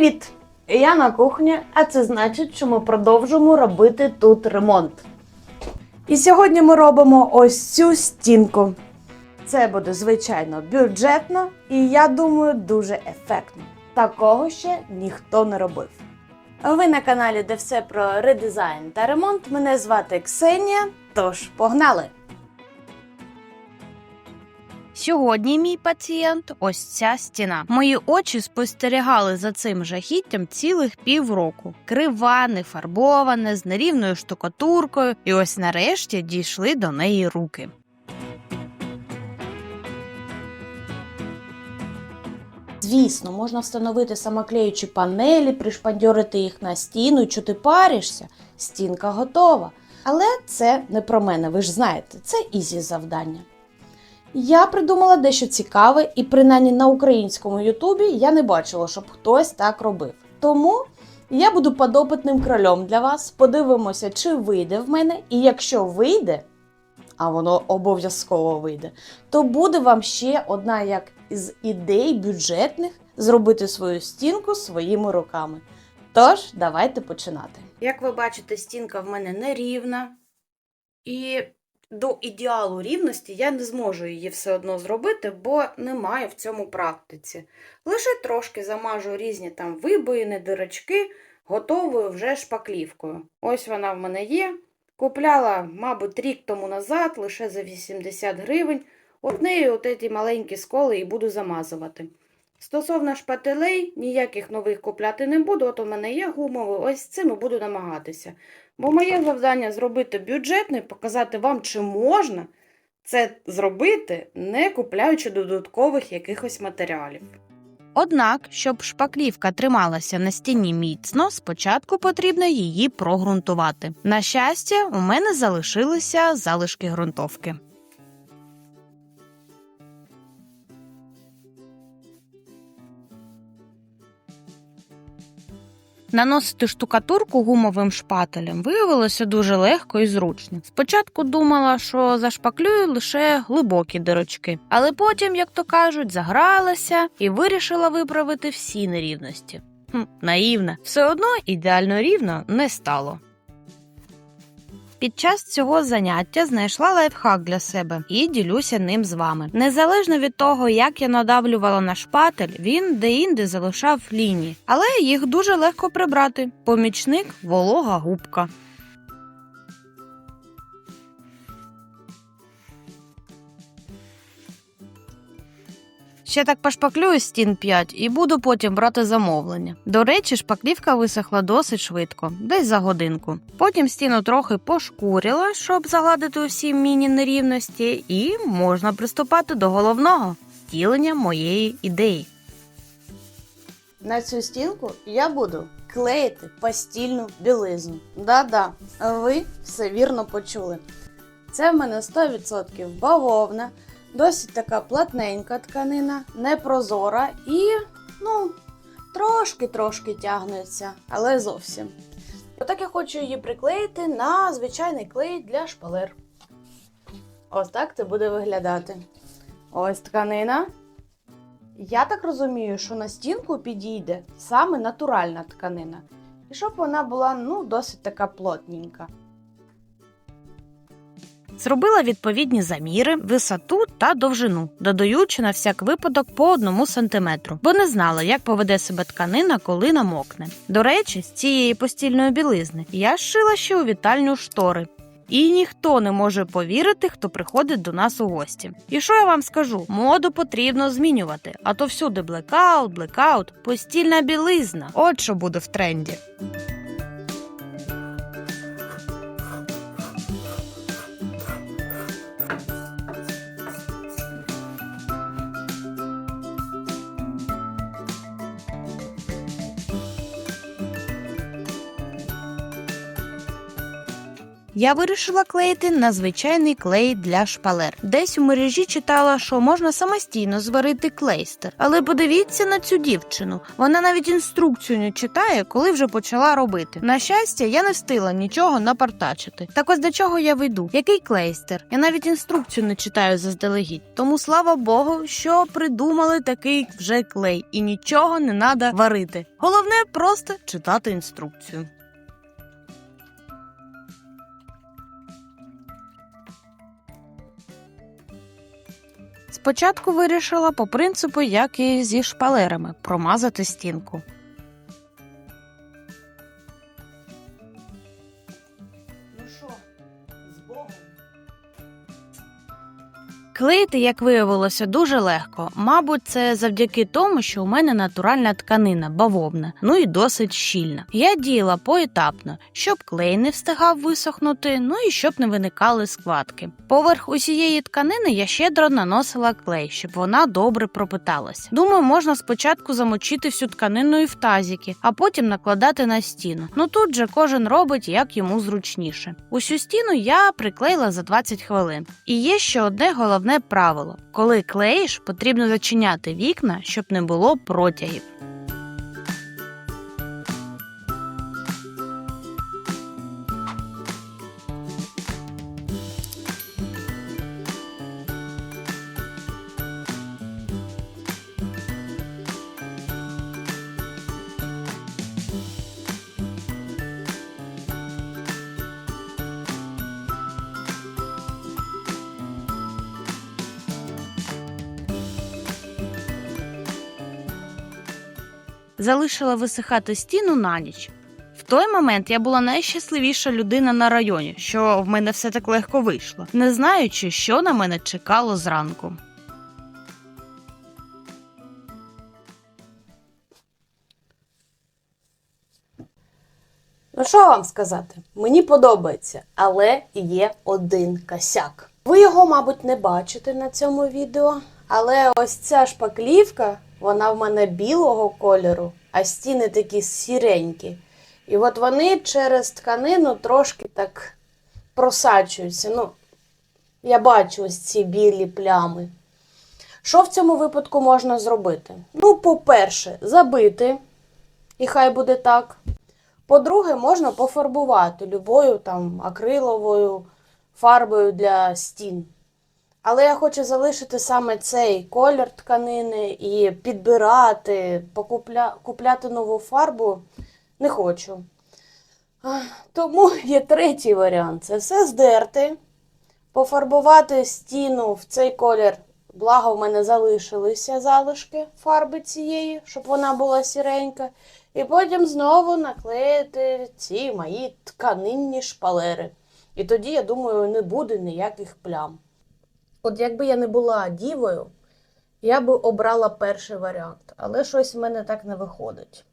Привіт! Я на кухні, а це значить, що ми продовжимо робити тут ремонт. І сьогодні ми робимо ось цю стінку. Це буде звичайно бюджетно і я думаю дуже ефектно. Такого ще ніхто не робив. Ви на каналі, де все про редизайн та ремонт. Мене звати Ксенія. Тож погнали! Сьогодні мій пацієнт ось ця стіна. Мої очі спостерігали за цим жахіттям цілих півроку. Крива, нефарбоване, з нерівною штукатуркою, і ось нарешті дійшли до неї руки. Звісно, можна встановити самоклеючі панелі, пришпандьорити їх на стіну, і що ти паришся, стінка готова. Але це не про мене, ви ж знаєте, це ізі завдання. Я придумала дещо цікаве, і принаймні на українському Ютубі я не бачила, щоб хтось так робив. Тому я буду подопитним кролем для вас. Подивимося, чи вийде в мене, і якщо вийде, а воно обов'язково вийде, то буде вам ще одна як із ідей бюджетних зробити свою стінку своїми руками. Тож, давайте починати. Як ви бачите, стінка в мене нерівна, і до ідеалу рівності я не зможу її все одно зробити, бо немає в цьому практиці. Лише трошки замажу різні там вибоїни, дирочки, готовою вже шпаклівкою. Ось вона в мене є. Купляла, мабуть, рік тому назад, лише за 80 гривень. От нею от ці маленькі сколи і буду замазувати. Стосовно шпателей, ніяких нових купляти не буду, от у мене є гумові, ось цим і буду намагатися. Бо моє завдання зробити бюджетний, показати вам, чи можна це зробити, не купляючи додаткових якихось матеріалів. Однак, щоб шпаклівка трималася на стіні міцно, спочатку потрібно її прогрунтувати. На щастя, у мене залишилися залишки ґрунтовки. Наносити штукатурку гумовим шпателем виявилося дуже легко і зручно. Спочатку думала, що зашпаклюю лише глибокі дирочки, але потім, як то кажуть, загралася і вирішила виправити всі нерівності. Хм, наївна, все одно ідеально рівно не стало. Під час цього заняття знайшла лайфхак для себе і ділюся ним з вами. Незалежно від того, як я надавлювала на шпатель, він де-інде залишав лінії, але їх дуже легко прибрати. Помічник волога губка. Ще так пошпаклюю стін 5 і буду потім брати замовлення. До речі, шпаклівка висохла досить швидко, десь за годинку. Потім стіну трохи пошкурила, щоб загладити усі міні-нерівності, і можна приступати до головного втілення моєї ідеї. На цю стінку я буду клеїти постільну білизну. Да-да, ви все вірно почули. Це в мене 100% бавовна, досить така плотненька тканина, непрозора і, ну, трошки-трошки тягнеться, але зовсім. Отак я хочу її приклеїти на звичайний клей для шпалер. Ось так це буде виглядати. Ось тканина. Я так розумію, що на стінку підійде саме натуральна тканина. І щоб вона була ну, досить така плотненька. Зробила відповідні заміри, висоту та довжину, додаючи на всяк випадок по одному сантиметру, бо не знала, як поведе себе тканина, коли намокне. До речі, з цієї постільної білизни я шила ще у вітальню штори. І ніхто не може повірити, хто приходить до нас у гості. І що я вам скажу? Моду потрібно змінювати, а то всюди блекаут, блекаут, постільна білизна. От що буде в тренді. Я вирішила клеїти на звичайний клей для шпалер. Десь у мережі читала, що можна самостійно зварити клейстер. Але подивіться на цю дівчину. Вона навіть інструкцію не читає, коли вже почала робити. На щастя, я не встигла нічого напартачити. Так ось до чого я веду? Який клейстер? Я навіть інструкцію не читаю заздалегідь. Тому слава Богу, що придумали такий вже клей, і нічого не треба варити. Головне просто читати інструкцію. Спочатку вирішила по принципу, як і зі шпалерами, промазати стінку. Ну що, з Богом? Клеїти, як виявилося, дуже легко. Мабуть, це завдяки тому, що у мене натуральна тканина, бавовна, ну і досить щільна. Я діяла поетапно, щоб клей не встигав висохнути, ну і щоб не виникали складки. Поверх усієї тканини я щедро наносила клей, щоб вона добре пропиталася. Думаю, можна спочатку замочити всю тканину і в тазіки, а потім накладати на стіну. Ну тут же кожен робить як йому зручніше. Усю стіну я приклеїла за 20 хвилин. І є ще одне головне правило: коли клеїш, потрібно зачиняти вікна, щоб не було протягів. Залишила висихати стіну на ніч. В той момент я була найщасливіша людина на районі, що в мене все так легко вийшло, не знаючи, що на мене чекало зранку. Ну що вам сказати? Мені подобається, але є один косяк. Ви його, мабуть, не бачите на цьому відео, але ось ця шпаклівка, вона в мене білого кольору, а стіни такі сіренькі. І от вони через тканину трошки так просачуються. Ну, я бачу ось ці білі плями. Що в цьому випадку можна зробити? Ну, по-перше, забити, і хай буде так. По-друге, можна пофарбувати любою там акриловою фарбою для стін. Але я хочу залишити саме цей колір тканини і підбирати, покупля... купляти нову фарбу не хочу. Тому є третій варіант: це все здерти, пофарбувати стіну в цей колір. Благо, в мене залишилися залишки фарби цієї, щоб вона була сіренька. І потім знову наклеїти ці мої тканинні шпалери. І тоді, я думаю, не буде ніяких плям. От якби я не була дівою, я би обрала перший варіант, але щось в мене так не виходить.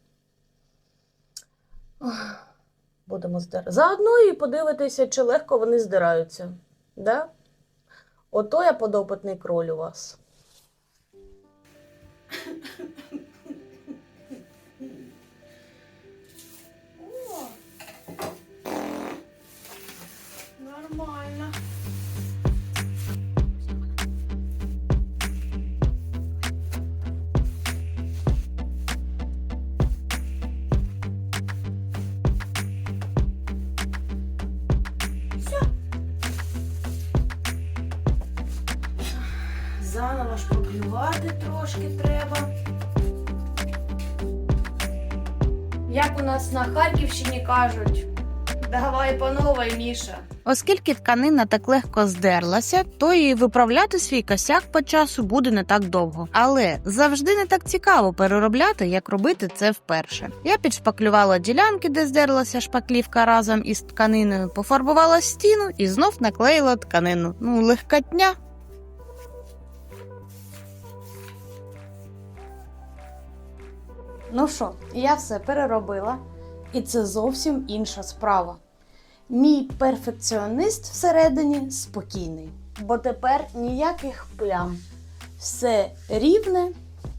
Будемо здирати. Заодно і подивитися, чи легко вони здираються. Да? Ото я подопитний кроль у вас. трошки треба. Як у нас на Харківщині кажуть, давай по новій, Міша. Оскільки тканина так легко здерлася, то і виправляти свій косяк по часу буде не так довго. Але завжди не так цікаво переробляти, як робити це вперше. Я підшпаклювала ділянки, де здерлася шпаклівка разом із тканиною, пофарбувала стіну і знов наклеїла тканину. Ну, легкотня. Ну що, я все переробила, і це зовсім інша справа. Мій перфекціоніст всередині спокійний, бо тепер ніяких плям. Все рівне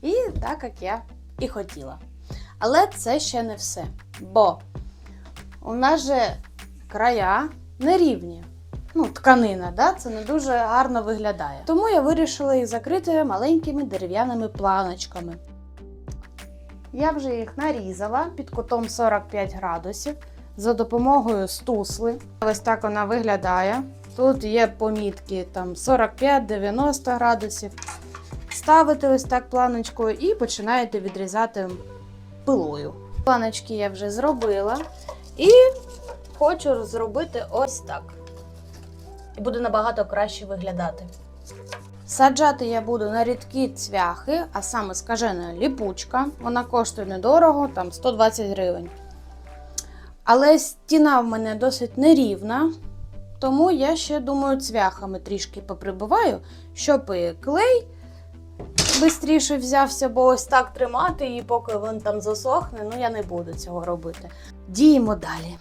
і так, як я і хотіла. Але це ще не все. Бо у нас же края нерівні. Ну, тканина, да? це не дуже гарно виглядає. Тому я вирішила їх закрити маленькими дерев'яними планочками. Я вже їх нарізала під кутом 45 градусів за допомогою стусли. Ось так вона виглядає. Тут є помітки там 45-90 градусів. Ставите ось так планочкою і починаєте відрізати пилою. Планочки я вже зробила. І хочу зробити ось так. І буде набагато краще виглядати. Саджати я буду на рідкі цвяхи, а саме скажена ліпучка. Вона коштує недорого, там 120 гривень. Але стіна в мене досить нерівна, тому я ще думаю цвяхами трішки поприбиваю, щоб і клей швидше взявся, бо ось так тримати її, поки він там засохне, ну я не буду цього робити. Діємо далі.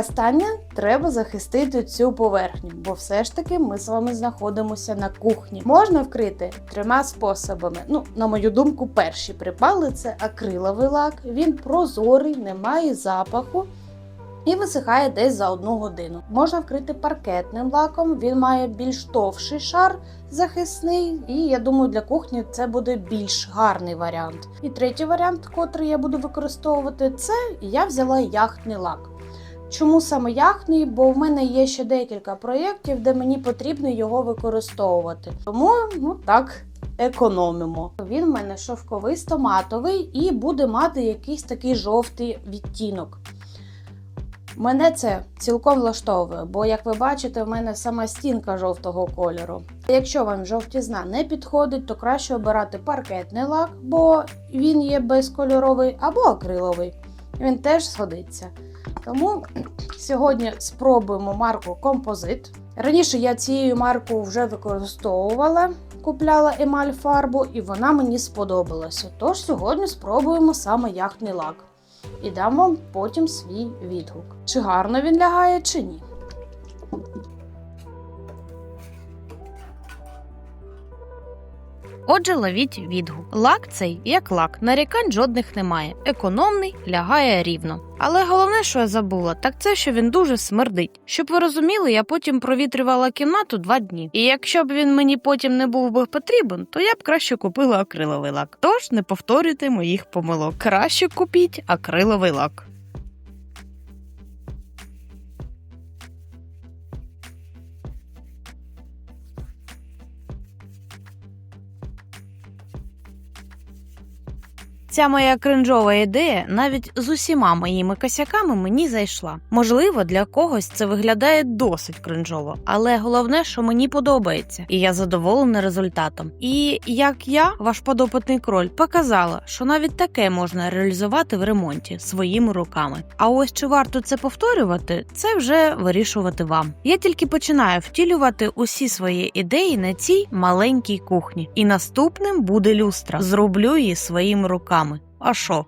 Останнє треба захистити цю поверхню, бо все ж таки ми з вами знаходимося на кухні. Можна вкрити трьома способами. Ну, на мою думку, перші припали це акриловий лак. Він прозорий, не має запаху. І висихає десь за одну годину. Можна вкрити паркетним лаком, він має більш товший шар захисний, і я думаю, для кухні це буде більш гарний варіант. І третій варіант, котрий я буду використовувати, це я взяла яхтний лак. Чому саме яхтний? Бо в мене є ще декілька проєктів, де мені потрібно його використовувати. Тому ну так. Економимо. Він в мене шовковисто-матовий і буде мати якийсь такий жовтий відтінок. Мене це цілком влаштовує, бо, як ви бачите, в мене сама стінка жовтого кольору. Якщо вам жовтізна не підходить, то краще обирати паркетний лак, бо він є безкольоровий або акриловий. Він теж сходиться. Тому сьогодні спробуємо марку Композит. Раніше я цією марку вже використовувала, купляла емаль фарбу, і вона мені сподобалася. Тож сьогодні спробуємо саме яхтний лак. І дам вам потім свій відгук. Чи гарно він лягає, чи ні. Отже, ловіть відгук. Лак цей як лак, нарікань жодних немає. Економний, лягає рівно. Але головне, що я забула, так це що він дуже смердить. Щоб ви розуміли, я потім провітрювала кімнату два дні. І якщо б він мені потім не був би потрібен, то я б краще купила акриловий лак. Тож не повторюйте моїх помилок. Краще купіть акриловий лак. Ця моя кринжова ідея навіть з усіма моїми косяками мені зайшла. Можливо, для когось це виглядає досить кринжово, але головне, що мені подобається, і я задоволена результатом. І як я, ваш подопитний кроль, показала, що навіть таке можна реалізувати в ремонті своїми руками. А ось чи варто це повторювати, це вже вирішувати вам. Я тільки починаю втілювати усі свої ідеї на цій маленькій кухні, і наступним буде люстра. Зроблю її своїми руками. А що?